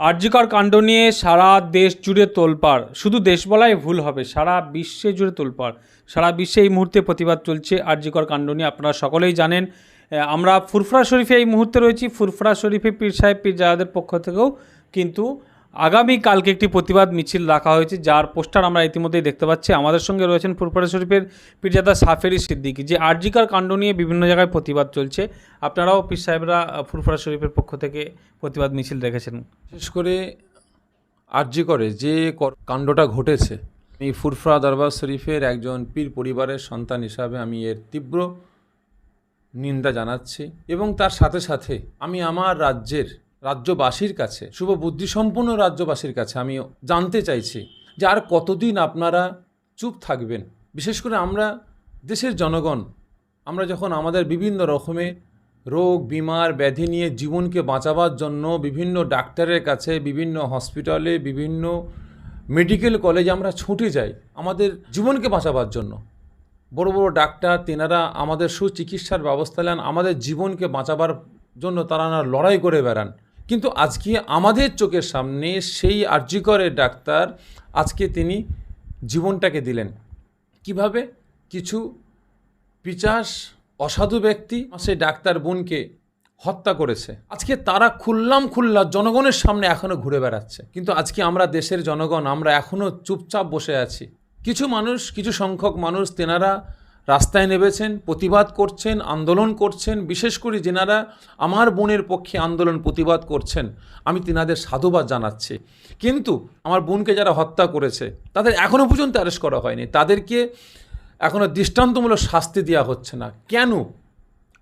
আরজিকর কাণ্ড নিয়ে সারা দেশ জুড়ে তোলপাড়। শুধু দেশ বলাই ভুল হবে, সারা বিশ্বে জুড়ে তোলপাড়। সারা বিশ্বে এই মুহূর্তে প্রতিবাদ চলছে আর্যিকর কাণ্ড নিয়ে, আপনারা সকলেই জানেন। আমরা ফুরফুরা শরীফে এই মুহূর্তে রয়েছি। ফুরফুরা শরীফে পীর সাহেব, পীর জাহাদের পক্ষ থেকেও কিন্তু আগামী কালকে একটি প্রতিবাদ মিছিল রাখা হয়েছে, যার পোস্টার আমরা ইতিমধ্যেই দেখতে পাচ্ছি। আমাদের সঙ্গে রয়েছেন ফুরফুরা শরীফের পীরজাদা সাফেরি সিদ্দিকী, যে আরজিকর কাণ্ড নিয়ে বিভিন্ন জায়গায় প্রতিবাদ চলছে। আপনারাও পীর সাহেবরা ফুরফুরা শরীফের পক্ষ থেকে প্রতিবাদ মিছিল রেখেছেন। বিশেষ করে আর্জি করে যে কাণ্ডটা ঘটেছে এই ফুরফুরা দরবার শরীফের একজন পীর পরিবারের সন্তান হিসাবে আমি এর তীব্র নিন্দা জানাচ্ছি এবং তার সাথে সাথে আমি আমার রাজ্যের রাজ্যবাসীর কাছে, শুভ বুদ্ধিসম্পন্ন রাজ্যবাসীর কাছে আমি জানতে চাইছি যে আর কতদিন আপনারা চুপ থাকবেন? বিশেষ করে আমরা দেশের জনগণ, আমরা যখন আমাদের বিভিন্ন রকমের রোগ, বিমার ব্যাধি নিয়ে জীবনকে বাঁচাবার জন্য বিভিন্ন ডাক্তারের কাছে, বিভিন্ন হসপিটালে, বিভিন্ন মেডিকেল কলেজে আমরা ছুটে যাই আমাদের জীবনকে বাঁচাবার জন্য। বড় বড় ডাক্তার, তেনারা আমাদের সুচিকিৎসার ব্যবস্থা নেন, আমাদের জীবনকে বাঁচাবার জন্য তারা না লড়াই করে বেড়ান। কিন্তু আজকে আমাদের চোখের সামনে সেই আর্যিকরের ডাক্তার আজকে তিনি জীবনটাকে দিলেন। কীভাবে? কিছু পিচাস অসাধু ব্যক্তি সেই ডাক্তার বোনকে হত্যা করেছে। আজকে তারা খুললাম খুল্লা জনগণের সামনে এখনও ঘুরে বেড়াচ্ছে। কিন্তু আজকে আমরা দেশের জনগণ, আমরা এখনও চুপচাপ বসে আছি। কিছু মানুষ, কিছু সংখ্যক মানুষ, তেনারা রাস্তায় নেমেছেন, প্রতিবাদ করছেন, আন্দোলন করছেন। বিশেষ করে যেনারা আমার বোনের পক্ষে আন্দোলন, প্রতিবাদ করছেন, আমি তেনাদের সাধুবাদ জানাচ্ছি। কিন্তু আমার বোনকে যারা হত্যা করেছে, তাদের এখনও পর্যন্ত অ্যারেস্ট করা হয়নি। তাদেরকে এখনও দৃষ্টান্তমূলক শাস্তি দেওয়া হচ্ছে না। কেন?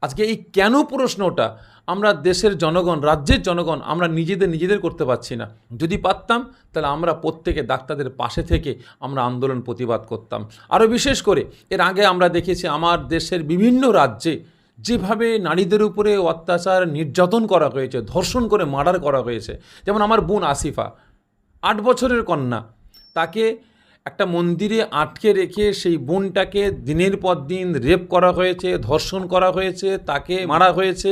আজকে এই কেন প্রশ্নটা আমরা দেশের জনগণ, রাজ্যের জনগণ আমরা নিজেদের নিজেদের করতে পারছি না। যদি পারতাম, তাহলে আমরা প্রত্যেকে ডাক্তারদের পাশে থেকে আমরা আন্দোলন প্রতিবাদ করতাম। আরও বিশেষ করে, এর আগে আমরা দেখেছি আমার দেশের বিভিন্ন রাজ্যে যেভাবে নারীদের উপরে অত্যাচার নির্যাতন করা হয়েছে, ধর্ষণ করে মার্ডার করা হয়েছে। যেমন আমার বোন আসিফা, আট বছরের কন্যা, তাকে একটা মন্দিরে আটকে রেখে সেই বোনটাকে দিনের পর দিন রেপ করা হয়েছে, ধর্ষণ করা হয়েছে, তাকে মারা হয়েছে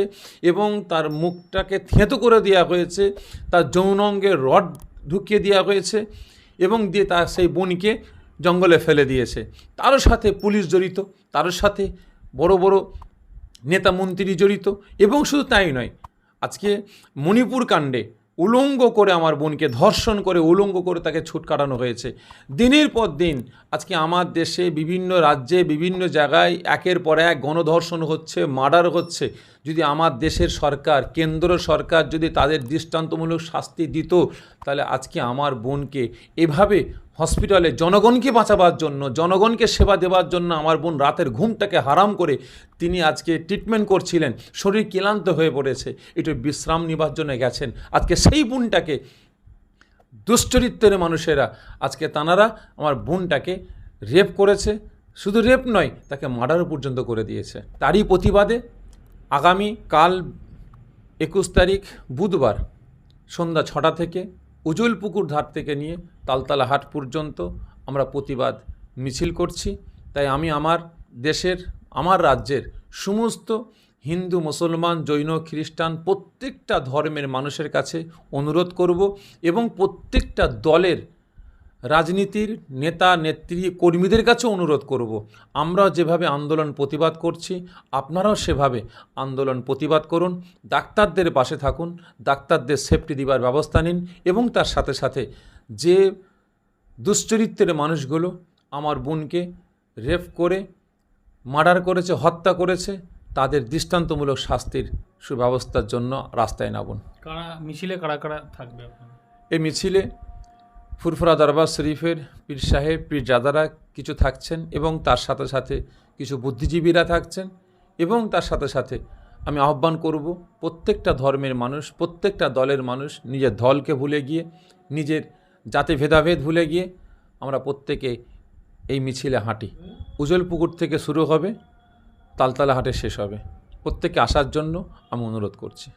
এবং তার মুখটাকে থেঁতো করে দেওয়া হয়েছে, তার যৌন অঙ্গে রড ঢুকিয়ে দেওয়া হয়েছে এবং দিয়ে তার সেই বোনকে জঙ্গলে ফেলে দিয়েছে। তারও সাথে পুলিশ জড়িত, তারও সাথে বড় বড় নেতা মন্ত্রী জড়িত এবং শুধু তাই নয়, আজকে মণিপুর কাণ্ডে উলঙ্গ করে আমার বোনকে, ধর্ষণ করে উলঙ্গ করে তাকে ছুট কাটানো হয়েছে। দিনের পর দিন আজকে আমার দেশে বিভিন্ন রাজ্যে, বিভিন্ন জায়গায় একের পর এক গণধর্ষণ হচ্ছে, মার্ডার হচ্ছে। যদি আমার দেশের সরকার, কেন্দ্র সরকার যদি তাদের দৃষ্টান্তমূলক শাস্তি দিত, তাহলে আজকে আমার বোনকে এভাবে হসপিটালে জনগণকে বাঁচাবার জন্য, জনগণকে সেবা দেওয়ার জন্য আমার বোন রাতের ঘুমটাকে হারাম করে তিনি আজকে ট্রিটমেন্ট করছিলেন। শরীর ক্লান্ত হয়ে পড়েছে, একটু বিশ্রাম নেবার জন্য গেছেন। আজকে সেই বোনটাকে, দুশ্চরিত্রের মানুষেরা, আজকে তানারা আমার বোনটাকে রেপ করেছে। শুধু রেপ নয়, তাকে মার্ডারও পর্যন্ত করে দিয়েছে। তারই প্রতিবাদে আগামী কাল একুশ তারিখ বুধবার সন্ধ্যা ছটা থেকে উজল পুকুর ধার থেকে নিয়ে তালতালা হাট পর্যন্ত আমরা প্রতিবাদ মিছিল করছি। তাই আমি আমার দেশের, আমার রাজ্যের সমস্ত হিন্দু, মুসলমান, জৈন, খ্রিস্টান প্রত্যেকটা ধর্মের মানুষের কাছে অনুরোধ করব এবং প্রত্যেকটা দলের রাজনীতির নেতা নেত্রী কর্মীদের কাছে অনুরোধ করব। আমরা যেভাবে আন্দোলন প্রতিবাদ করছি আপনারাও সেভাবে আন্দোলন প্রতিবাদ করুন। ডাক্তারদের পাশে থাকুন ডাক্তারদের সেফটি দিবার ব্যবস্থা নিন এবং তার সাথে সাথে যে দুশ্চরিত্রের মানুষগুলো আমার বোনকে রেপ করে মার্ডার করেছে হত্যা করেছে তাদের দৃষ্টান্তমূলক শাস্তির সুব্যবস্থার জন্য রাস্তায় নামুন। কারা মিছিলে কারা কারা থাকবে এই মিছিলে ফুরফুরা দরবার শরীফের পীর সাহেব, পীর জাদারা কিছু থাকছেন এবং তার সাথে সাথে কিছু বুদ্ধিজীবীরা থাকছেন এবং তার সাথে সাথে আমি আহ্বান করব প্রত্যেকটা ধর্মের মানুষ, প্রত্যেকটা দলের মানুষ নিজের দলকে ভুলে গিয়ে, নিজের জাতি ভেদাভেদ ভুলে গিয়ে আমরা প্রত্যেকে এই মিছিলে হাঁটি। উজল পুকুর থেকে শুরু হবে, তালতলা হাটে শেষ হবে। প্রত্যেকে আসার জন্য আমি অনুরোধ করছি।